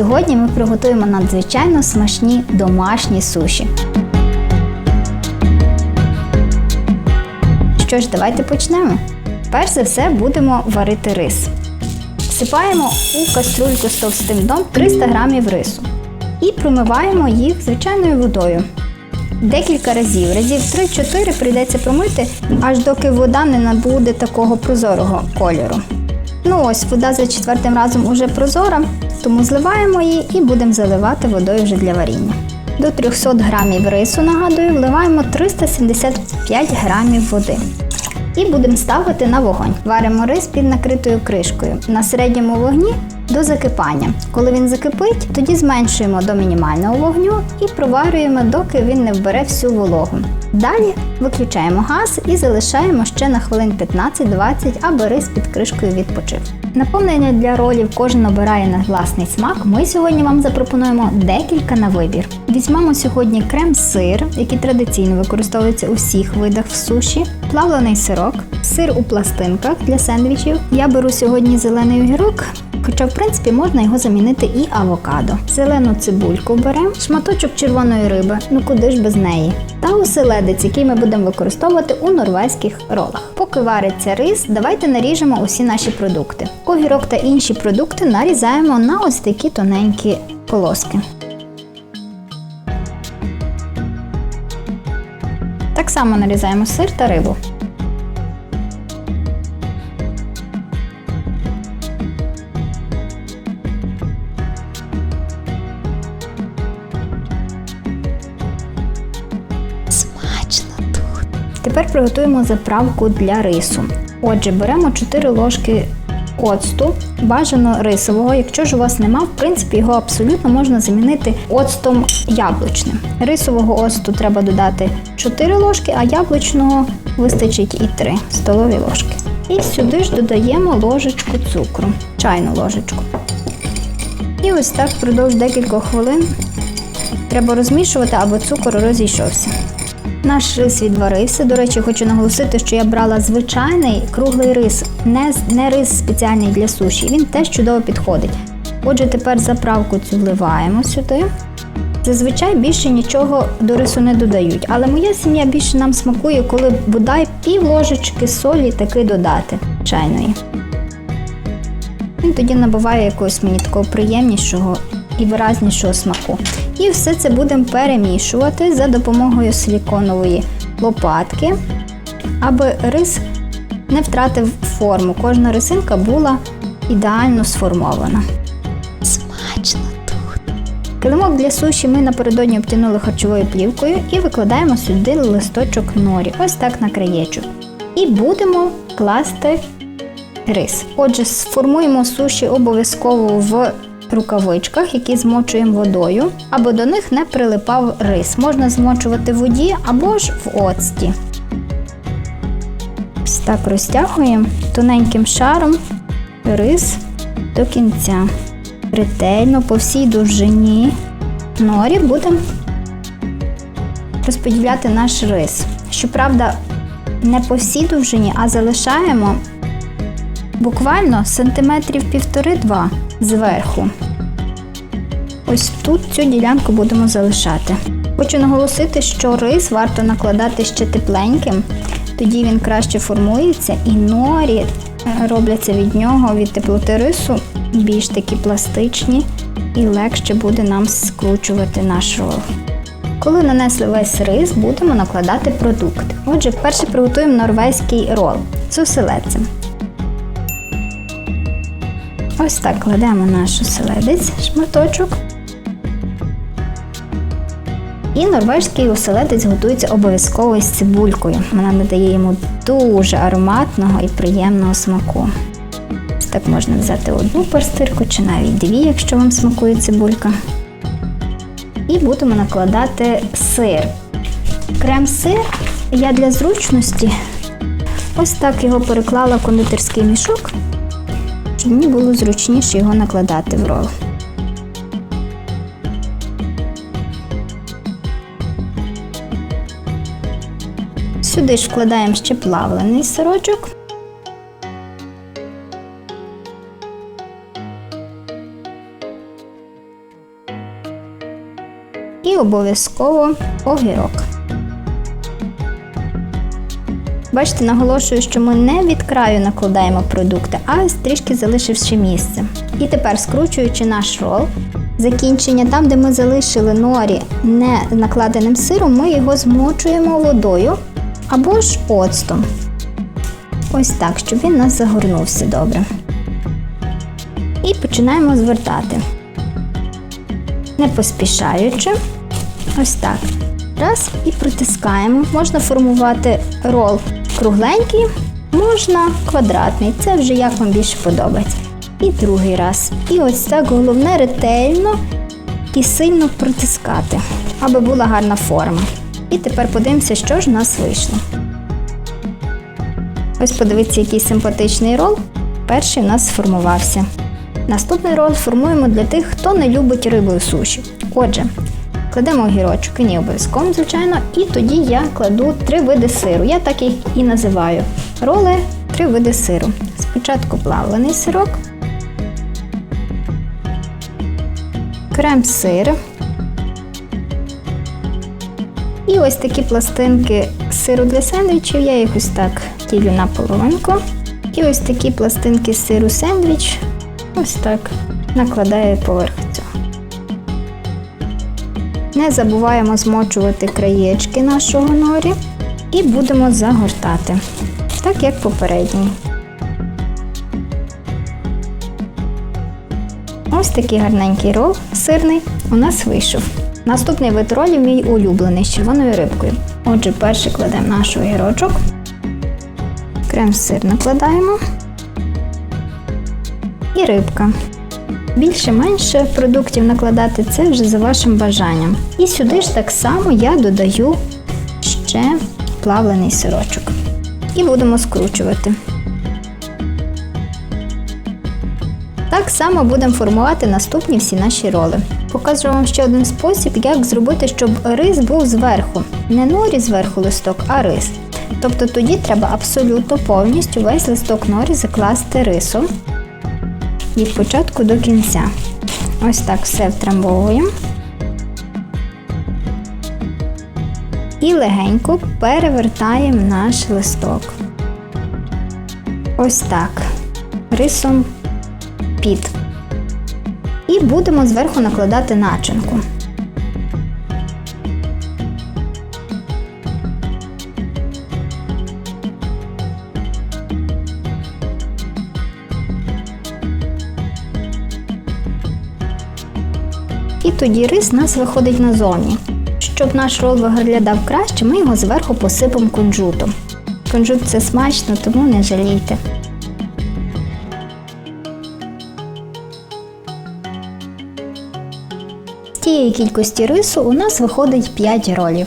Сьогодні ми приготуємо надзвичайно смачні домашні суші. Що ж, давайте почнемо. Перш за все будемо варити рис. Всипаємо у каструльку з товстим дном 300 г рису і промиваємо їх звичайною водою. Декілька разів, разів 3-4 прийдеться промити, аж доки вода не набуде такого прозорого кольору. Ну ось, вода за четвертим разом уже прозора, тому зливаємо її і будемо заливати водою вже для варіння. До 300 грамів рису, нагадую, вливаємо 375 грамів води. І будемо ставити на вогонь. Варимо рис під накритою кришкою на середньому вогні до закипання. Коли він закипить, тоді зменшуємо до мінімального вогню і проварюємо, доки він не вбере всю вологу. Далі виключаємо газ і залишаємо ще на хвилин 15-20, аби рис під кришкою відпочив. Наповнення для ролів кожен обирає на власний смак. Ми сьогодні вам запропонуємо декілька на вибір. Візьмемо сьогодні крем-сир, який традиційно використовується у всіх видах в суші, плавлений сирок, сир у пластинках для сендвічів. Я беру сьогодні зелений огірок. Хоча, в принципі, можна його замінити і авокадо. Зелену цибульку беремо, шматочок червоної риби, ну куди ж без неї. Та оселедець, який ми будемо використовувати у норвезьких ролах. Поки вариться рис, давайте наріжемо усі наші продукти. Огірок та інші продукти нарізаємо на ось такі тоненькі полоски. Так само нарізаємо сир та рибу. Тепер приготуємо заправку для рису. Отже, беремо 4 ложки оцту, бажано рисового. Якщо ж у вас нема, в принципі, його абсолютно можна замінити оцтом яблучним. Рисового оцту треба додати 4 ложки, а яблучного вистачить і 3 столові ложки. І сюди ж додаємо ложечку цукру, чайну ложечку. І ось так впродовж декількох хвилин треба розмішувати, аби цукор розійшовся. Наш рис відварився. До речі, хочу наголосити, що я брала звичайний круглий рис, не, не рис спеціальний для суші. Він теж чудово підходить. Отже, тепер заправку цю вливаємо сюди. Зазвичай більше нічого до рису не додають, але моя сім'я більше нам смакує, коли бодай пів ложечки солі таки додати чайної. Він тоді набуває якогось мені такого приємнішого і виразнішого смаку. І все це будемо перемішувати за допомогою силіконової лопатки, аби рис не втратив форму. Кожна рисинка була ідеально сформована. Смачно тут. Килимок для суші ми напередодні обтянули харчовою плівкою і викладаємо сюди листочок норі, ось так на краєчок. І будемо класти рис. Отже, сформуємо суші обов'язково в рукавичках, які змочуємо водою, аби до них не прилипав рис. Можна змочувати в воді або ж в оцті. Ось так розтягуємо тоненьким шаром рис до кінця. Ретельно по всій довжині норі будемо розподіляти наш рис. Щоправда, не по всій довжині, а залишаємо буквально сантиметрів півтори-два зверху. Ось тут цю ділянку будемо залишати. Хочу наголосити, що рис варто накладати ще тепленьким, тоді він краще формується і норі е, робляться від нього, від теплоти рису, більш такі пластичні і легше буде нам скручувати наш рол. Коли нанесли весь рис, будемо накладати продукти. Отже, вперше приготуємо норвезький рол з оселедцем. Ось так кладемо наш оселедець, шматочок. І норвезький оселедець готується обов'язково із цибулькою. Вона надає йому дуже ароматного і приємного смаку. Так можна взяти одну парстирку чи навіть дві, якщо вам смакує цибулька. І будемо накладати сир. Крем-сир я для зручності ось так його переклала в кондитерський мішок, щоб мені було зручніше його накладати в рол. Сюди ж вкладаємо ще плавлений сирочок. і обов'язково огірок. Бачите, наголошую, що ми не від краю накладаємо продукти, а трішки залишивши місце. І тепер, скручуючи наш рол, закінчення там, де ми залишили норі не накладеним сиром, ми його змочуємо водою або ж оцтом. Ось так, щоб він нас загорнувся добре. І починаємо звертати. Не поспішаючи. Ось так. Раз і притискаємо. Можна формувати рол кругленький, можна квадратний. Це вже як вам більше подобається. І другий раз. І ось так головне ретельно і сильно притискати, аби була гарна форма. І тепер подивимося, що ж у нас вийшло. Ось подивіться, який симпатичний рол. Перший у нас сформувався. Наступний рол формуємо для тих, хто не любить рибу і суші. Отже, кладемо огірочок, і не обов'язково, звичайно, і тоді я кладу три види сиру. Я так їх і називаю. Роли три види сиру. Спочатку плавлений сирок, крем-сир. І ось такі пластинки сиру для сендвічів. Я їх ось так ділю на половинку. І ось такі пластинки сиру сендвіч. Ось так накладаю поверх цього. Не забуваємо змочувати краєчки нашого норі і будемо загортати, так як попередній. Ось такий гарненький рол сирний у нас вийшов. Наступний вид ролів мій улюблений з червоною рибкою. Отже, перший кладемо наш огірочок, крем-сир накладаємо і рибка. Більше-менше продуктів накладати це вже за вашим бажанням. І сюди ж так само я додаю ще плавлений сирочок. І будемо скручувати. Так само будемо формувати наступні всі наші роли. Покажу вам ще один спосіб, як зробити, щоб рис був зверху. Не норі зверху листок, а рис. Тобто тоді треба абсолютно повністю весь листок норі закласти рисом від початку до кінця. Ось так все втрамбовуємо. І легенько перевертаємо наш листок. Ось так. Рисом під. І будемо зверху накладати начинку. І тоді рис у нас виходить назовні. Щоб наш рол виглядав краще, ми його зверху посипемо кунжутом. Кунжут це смачно, тому не жалійте. З тієї кількості рису у нас виходить 5 ролів.